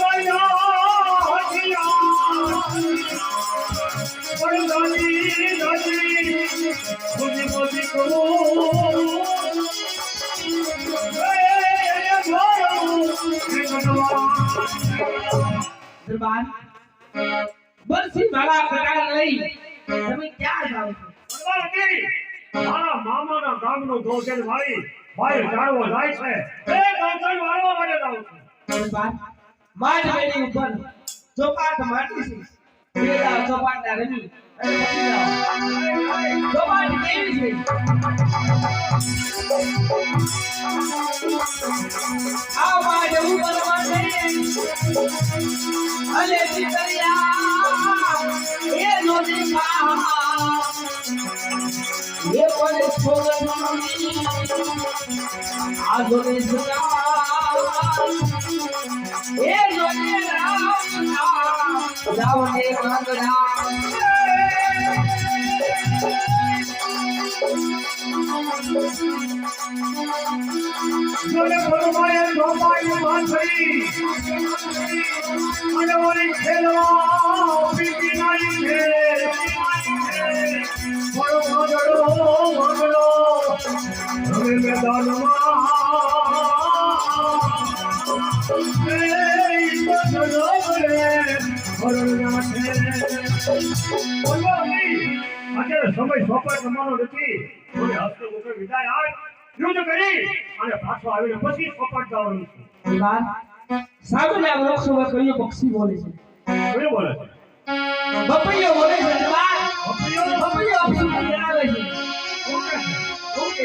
ભમિયા દરબાર. બરસી મારા કટાર લઈ તમે ક્યાં જાઓ છો? મારા મામાના ગામનો ધોકેલ વાળી ભાઈ જાણવો જાય છે. એ ગામથી વાળવા માટે જાઉં છું. દરબાર. માજ બેની ઉપર ચોપાટ માટી છે. ચોપાટ ના રમી અને પછી જાઓ. ચોપાટ કેવી છે આ માજ ઉપર માટે અને ચિતરિયા એ જોને રામ રાવણે માંગડા જોને বলে ভগবানের সবাই মাঝি মানে অনেক খেলা পিটি নাই খেলে বড় ভজর ভগল, ধরে বেদন। মা અત્યારે સમય સોંપે તમારો નથી થોડી હસ્તે મુખે વિદાય આવ યુદ્ધ કરી અને પાછો આવીને પછી સોપાટ જવાનું છે બાર સામેના વૃક્ષમાં કયો પક્ષી બોલે છે કયું બોલે છે બપૈયો બોલે છે બપૈયો? બપૈયો છે? ઓકે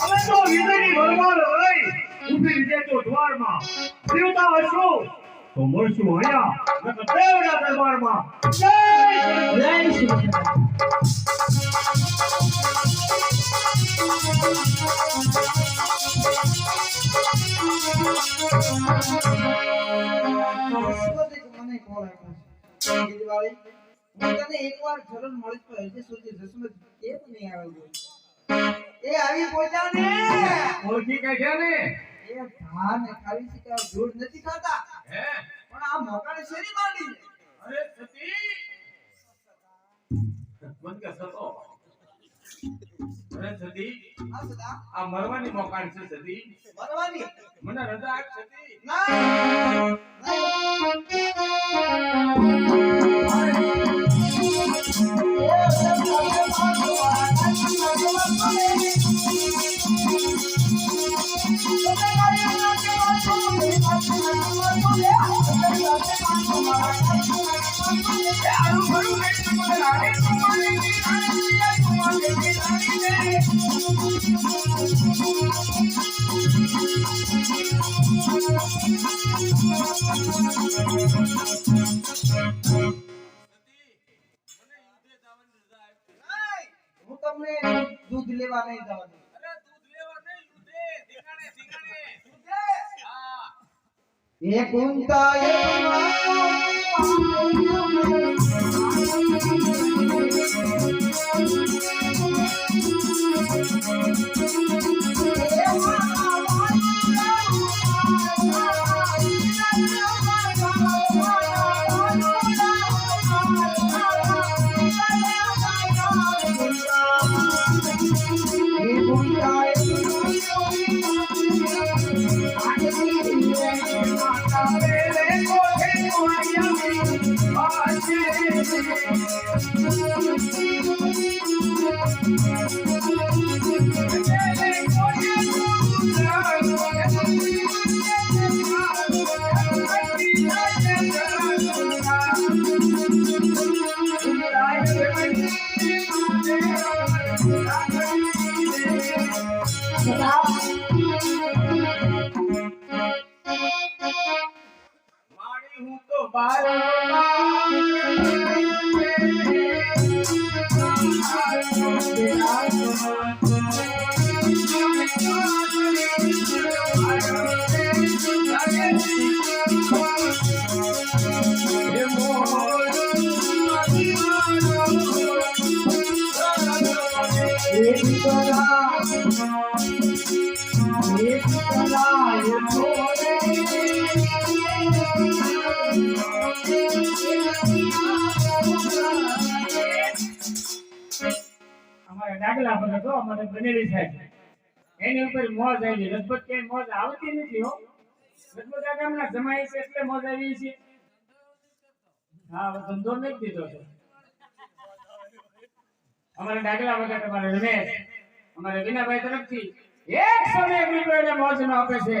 હવે તો વિજયની ભરમાર હોય ઊભી રીતે તો દ્વારમાં જીવતા હશો તો મળશું અહીંયા દેવના દરબારમાં જય શ્રી કૃષ્ણ. મને કોલ આવ્યો મળી સુધી એ આવી પહોંચ્યા એ ધાન ખાવી જોડ નથી ખાતા હે પણ આ મોકાને શેરી માંડી અરે સતી આ સદા. આ મરવાની મોકાણ છે સતી મરવાની? મને રજા આપ સતી ના. દૂધ લેવા નહીં જવા દઉં અરે દૂધ અમારા આવી લગભગ કે મોજ આવતી નથી હો. લગભગ આ ગામના જમાઈ છે એટલે મોજ આવી છે. હા ધંધો નથી દીધો છે અમારે ડાગલા વગર તમારે રમેશ અમારે વિનાભાઈ તરફથી એક સમય મોજ નો આપે છે.